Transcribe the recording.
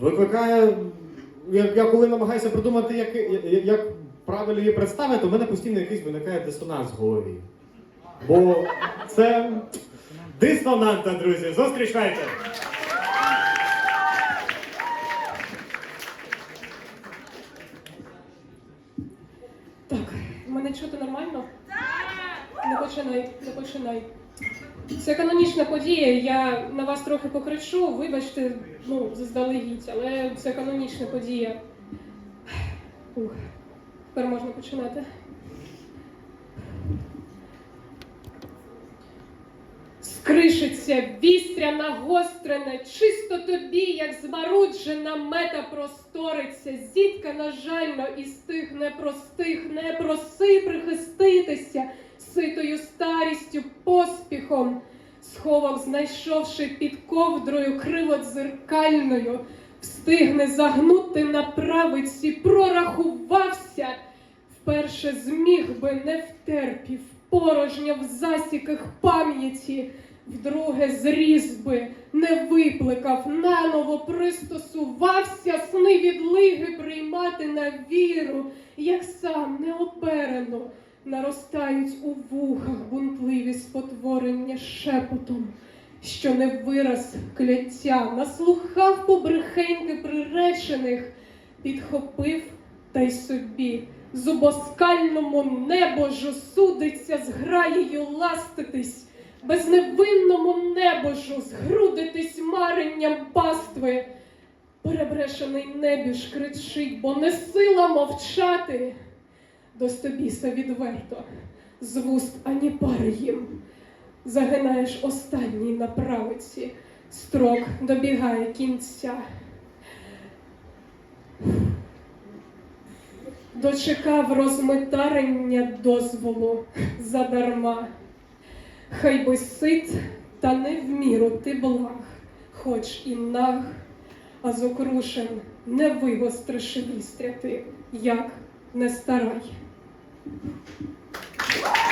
викликає. Я, я коли намагаюся придумати, як, як, як правильно її представити, у мене постійно якийсь виникає дисонанс в голові. Бо це дисонанта, друзі. Зустрічайте! Так, мене чути нормально? Не починай, не починай. Це канонічна подія, я на вас трохи покричу, вибачте, ну, заздалегідь, але це канонічна подія. Ух, тепер можна починати. Скришиться вістряна гострене, чисто тобі, як змаруджена мета просториться, зіткана жально із тих непростих, не проси прихиститися, ситою старістю, поспіхом, сховок знайшовши під ковдрою криводзеркальною, встигне загнути на правиці, прорахувався, вперше зміг би не втерпів, порожня в засіках пам'яті, вдруге зріз би, не викликав, наново пристосувався, сни відлиги приймати на віру, як сам неоперено наростають у вухах бунтливі спотворення шепотом, що не вираз кляття, наслухав побрехеньки приречених, підхопив та й собі зубоскальному небожу судиться з граєю ластитись, безневинному небожу згрудитись маренням пастви. Перебрешений небіж кричить, бо не сила мовчати. До стобіса відверто, з вуст ані пари їм. Загинаєш останній на правиці, строк добігає кінця. Дочекав розмитарення дозволу задарма. Хай би сит, та не в міру ти благ, хоч і наг, а з окрушен не вигостриш вістря ти, як не старай. Woo!